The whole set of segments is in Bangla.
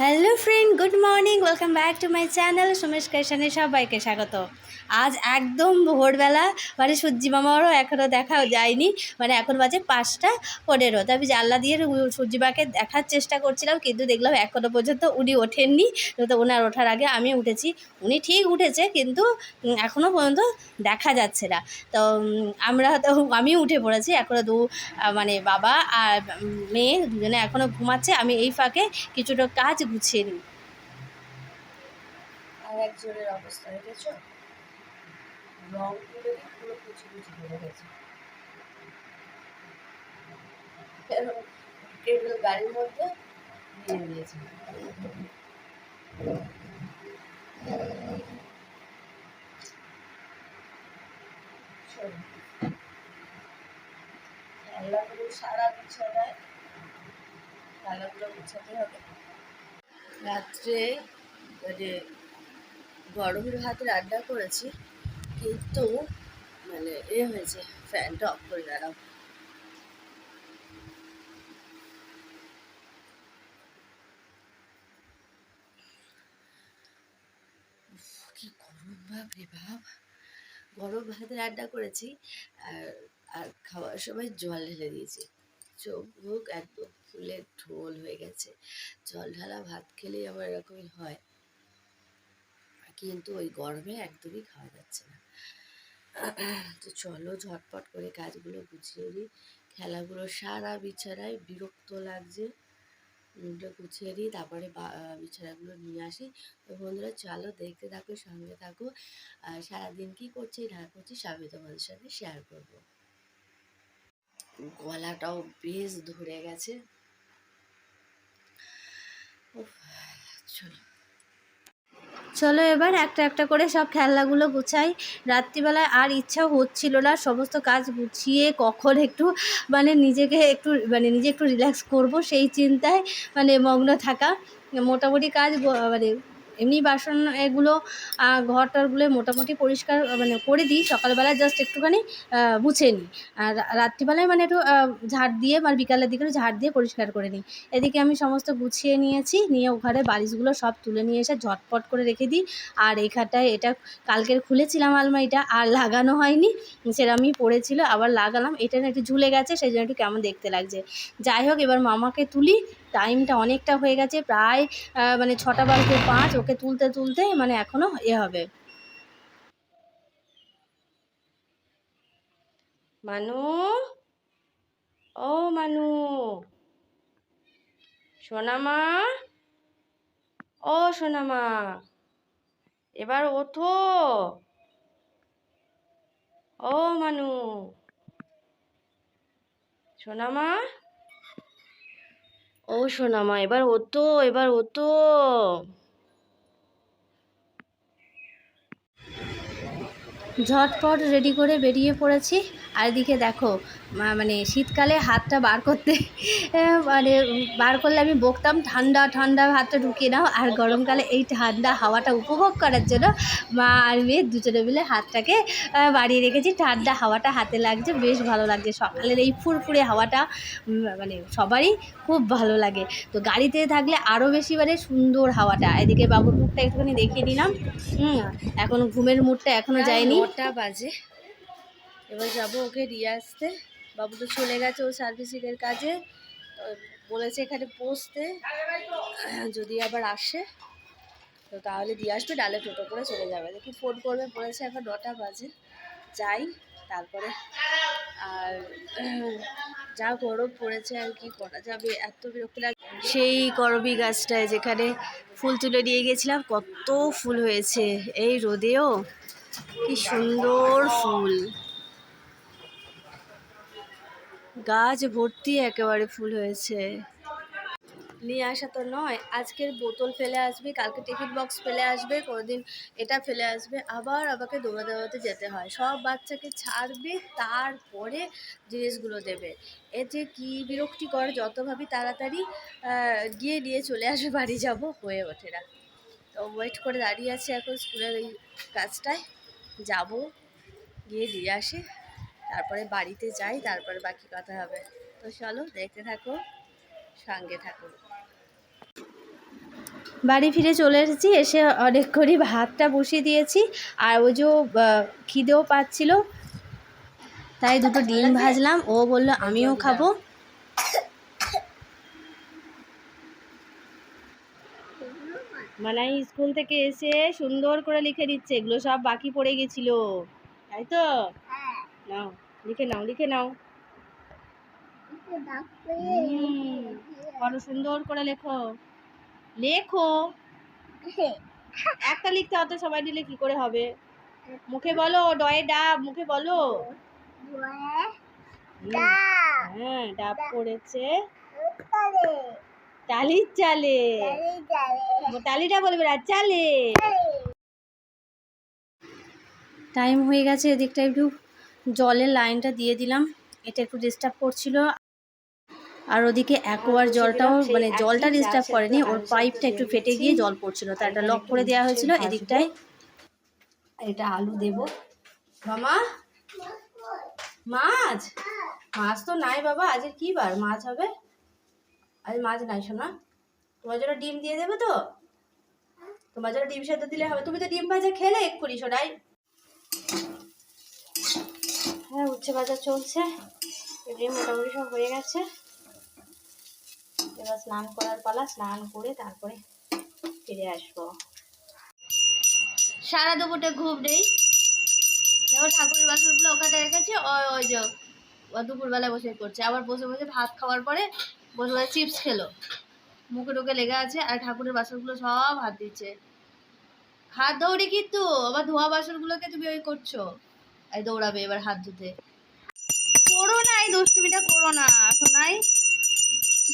Hello friend good morning welcome back to my channel Sumesh ক্রেশনে সবাইকে স্বাগত। আজ একদম ভোরবেলা মানে সূর্যি মামারও এখনও দেখা যায়নি মানে এখন বাজে পাঁচটা পনেরো। তো আমি জানলা দিয়ে সূর্যি মাকে দেখার চেষ্টা করছিলাম, কিন্তু দেখলাম এখনও পর্যন্ত উনি ওঠেননি। তো ওনার ওঠার আগে আমি উঠেছি। উনি ঠিক উঠেছে, কিন্তু এখনও পর্যন্ত দেখা যাচ্ছে না। তো আমরা তো, আমি উঠে পড়েছি। এখনও দু মানে বাবা আর মেয়ে দুজনে এখনও ঘুমাচ্ছে। আমি এই ফাঁকে কিছুটা কাজ গুছিয়ে নিই। আর একজনের অবস্থা দেখেছ? রং তুলে পুরো কুচি কুচি হয়ে গেছে। কেবল গাড়ির মধ্যে দিয়েছে শোনো, খেলাগুলো সারা বিছানায়। খেলাগুলো গুছাতে হবে। রাত্রে মানে গরমের ভাত রান্না করেছি, কিন্তু মানে এ হয়েছে, ফ্যানটা অফ করে দাঁড়াও। কি গরম ভাব রে ভাব গরম ভাত রান্না করেছি, আর আর খাওয়ার সময় জল ঢেলে দিয়েছি। চোখ, মুখ একদম ফুলে ঢোল হয়ে গেছে। জল ঢালা ভাত খেলেই আমার এরকমই হয়। কিন্তু ওই গরমে একদমই খাওয়া যাচ্ছে না। তো চলো ঝটপট করে কাজগুলো গুছিয়ে দিই খেলাগুলো সারা বিছানায় বিরক্ত লাগছে। গুছিয়ে দিই তারপরে বিছানাগুলো নিয়ে আসি। তো বন্ধুরা, চলো দেখতে থাকো, সঙ্গে থাকো। আর সারাদিন কী করছি, না করছি, সবই তোমাদের সাথে শেয়ার করব। গলাটাও বেশ ধরে গেছে। চলো। এবার একটা একটা করে সব খেলনাগুলো গুছাই। রাত্রিবেলায় আর ইচ্ছা হচ্ছিল না, সমস্ত কাজ গুছিয়ে কখন একটু মানে নিজেকে একটু মানে নিজে একটু রিল্যাক্স করব সেই চিন্তায় মানে মগ্ন থাকা। মোটামুটি কাজ মানে এমনি বাসন এগুলো ঘর টরগুলো মোটামুটি পরিষ্কার মানে করে দিই। সকালবেলায় জাস্ট একটুখানি মুছে নিই। আর রাত্রিবেলায় মানে একটু ঝাড় দিয়ে আর বিকালের দিকে ঝাড় দিয়ে পরিষ্কার করে নিই। এদিকে আমি সমস্ত গুছিয়ে নিয়েছি, নিয়ে ওখানে বালিশগুলো সব তুলে নিয়ে এসে ঝটপট করে রেখে দিই। আর এখানটায় এটা কালকের খুলেছিলাম আলমারিটা, আর লাগানো হয়নি। সেরকমই পড়েছিল, আবার লাগালাম। এটা না একটু ঝুলে গেছে, সেই জন্য একটু কেমন দেখতে লাগছে। যাই হোক, এবার মামাকে তুলি টাইমটা অনেকটা হয়ে গেছে, প্রায় মানে ছটা বাজতে পাঁচ, ওকে তুলতে তুলতে মানে এখনও এ হবে। মানু? ও মানু। সোনামা? ও সোনামা, এবার ওঠো। ও মানু। সোনামা? ও সোনামা এবার ওতো এবার ওতো। ঝটপট রেডি করে বেরিয়ে পড়েছি। আর এদিকে দেখো মানে শীতকালে হাতটা বার করতে মানে বার করলে আমি বকতাম ঠান্ডা ঠান্ডা হাতটা ঢুকিয়ে নাও আর গরমকালে এই ঠান্ডা হাওয়াটা উপভোগ করার জন্য মা আর মেয়ে দুজনে মিলে হাতটাকে বাড়িয়ে রেখেছি। ঠান্ডা হাওয়াটা হাতে লাগছে বেশ ভালো লাগছে। সকালের এই ফুরফুরে হাওয়াটা মানে সবারই খুব ভালো লাগে। তো গাড়িতে থাকলে আরও বেশি মানে সুন্দর হাওয়াটা। এদিকে বাবুর মুখটা একটুখানি দেখিয়ে নিলাম হুম এখনও ঘুমের মুডটা এখনও যায়নি। নটা বাজে। এবার যাব ওকে দিয়ে আসতে। বাবু তো চলে গেছে ও সার্ভিসিংয়ের কাজে। বলেছে এখানে বসতে। যদি আবার আসে, তো তাহলে দিয়ে আসবে ডালে টোটো করে চলে যাবে। দেখি ফোন করবে, বলেছে এখন নটা বাজে। যাই, তারপরে আর যা গরম পড়েছে আর কি করা যাবে, এত বিরক্তি লাগে। সেই করবি গাছটায় যেখানে ফুল তুলে নিয়ে গেছিলাম কত ফুল হয়েছে। এই রোদেও কি সুন্দর ফুল। গাছ ভর্তি একেবারে ফুল হয়েছে। নিয়ে আসা তো নয়, আজকের বোতল ফেলে আসবে, কালকে টিফিন বক্স ফেলে আসবে, কোনোদিন এটা ফেলে আসবে, আবার আমাকে দৌড়া দৌড়াতে যেতে হয়। সব বাচ্চাকে ছাড়বে, তারপরে জিনিসগুলো দেবে। এ যে কী বিরক্তিকর, যত ভাবি তাড়াতাড়ি গিয়ে নিয়ে চলে আসবে বাড়ি যাব, হয়ে ওঠে না। তো ওয়েট করে দাঁড়িয়ে আছি এখন স্কুলের এই কাজটায়। যাব, গিয়ে দিয়ে আসি। তারপরে বাড়িতে যাই, তারপরে বাকি কথা হবে। তো চলো, দেখতে থাকো, সঙ্গে থাকো। বাড়ি ফিরে চলে এসেছি, এসে অনেক করে ভাতটা বসিয়ে দিয়েছি, আর ওই যে খিদেও পাচ্ছিল। তাই দুটো ডিম ভাজলাম, ও বলল, আমিও খাব। মানাই স্কুল থেকে এসে সুন্দর করে লিখে দিচ্ছে, এগুলো সব বাকি পড়ে গেছিল। তাই তো? নাও লিখে নাও লিখে নাও। বড় সুন্দর করে লেখো। লেখো। একটা লিখতে হতো সবাই দিলে কি করে হবে? মুখে বলো ডয়ে ডাব মুখে বলো। হ্যাঁ ডাব পড়েছে টালির চালে। টালিটা বলবে না চালে। টাইম হয়ে গেছে এদিকটা একটু জলের লাইনটা দিয়ে দিলাম। এটা একটু ডিস্টার্ব করছিল। আর ওদিকে অ্যাকোয়ার জলটাও মানে জলটা ডিস্টার্ব করেনি ওর পাইপটা একটু ফেটে গিয়ে জল পড়ছিল। তার একটা লক করে দেওয়া হয়েছিল এদিকটায়। এটা আলু দেব। মামা? মাছ? মাছ তো নাই বাবা আজকে কি বার? মাছ হবে? আজ মাছ নাই শোনা তোমার জন্য ডিম দিয়ে দেবো তো? তোমার জন্য ডিম সেদ্ধ দিলে হবে। তুমি তো ডিম ভাজা খেলে এক্ষুনি সোনাই। হ্যাঁ উচ্ছে ভাজা চলছে। ডিম মোটামুটি সব হয়ে গেছে। এবার স্নান করার পালা, স্নান করে তারপরে ফিরে আসব। সারা দুপুরটা ঘুম নেই। দেখো ঠাকুরের বাসনগুলো ওখানে রেখেছি ওই ওই যে দুপুরবেলায় বসে করছে। আবার বসে বসে ভাত খাওয়ার পরে বসে বসে চিপস খেলো। মুখে টুকে লেগে আছে আর ঠাকুরের বাসনগুলো সব হাত দিচ্ছে। হাত দৌড়ে কিন্তু, আবার ধোয়া বাসনগুলোকে তুমি ওই করছ। এই দৌড়াবে এবার হাত ধুতে। করো না, এই দুষ্টুমিটা করো না শোনাই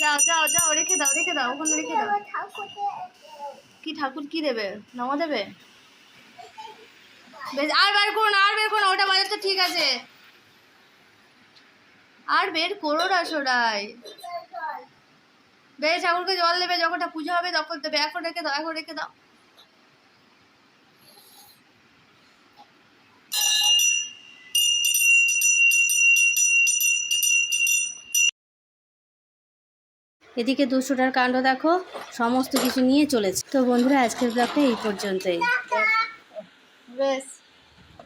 যাও যাও যাও, রেখে দাও রেখে দাও, ওখানে রেখে দাও। কি ঠাকুর, কি দেবে? নামা দেবে? বেশ, আর বের করো না, আর বের করো না, ওটা তো ঠিক আছে। আর বের করো না, সোনাই। বেশ, ঠাকুরকে জল দেবে, যখন পুজো হবে, তখন দেবে। এখন রেখে দাও, এখন রেখে দাও। এদিকে দুশোটার কাণ্ড দেখো সমস্ত কিছু নিয়ে চলেছে। তো বন্ধুরা আজকের ব্লগটা এই পর্যন্তই। বেশ।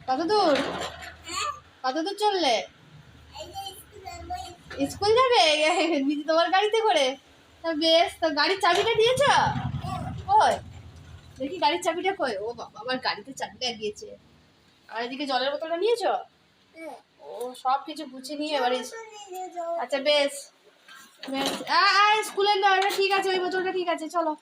কত দূর? কত দূর চললে? স্কুল যাবে? দিদি তোমার গাড়িতে করে। তা বেশ তো গাড়ির চাবিটা দিয়েছ? কই? দেখি গাড়ির চাবিটা কই? ও বাবা আমার গাড়িতে চাবিটা দিয়েছে আর এদিকে জলের বোতলটা নিয়েছো? ও সব কিছু গুছিয়ে নিয়ে এবারে আচ্ছা বেশ। স্কুলের না ঠিক আছে ওই বোতলটা ঠিক আছে চলো।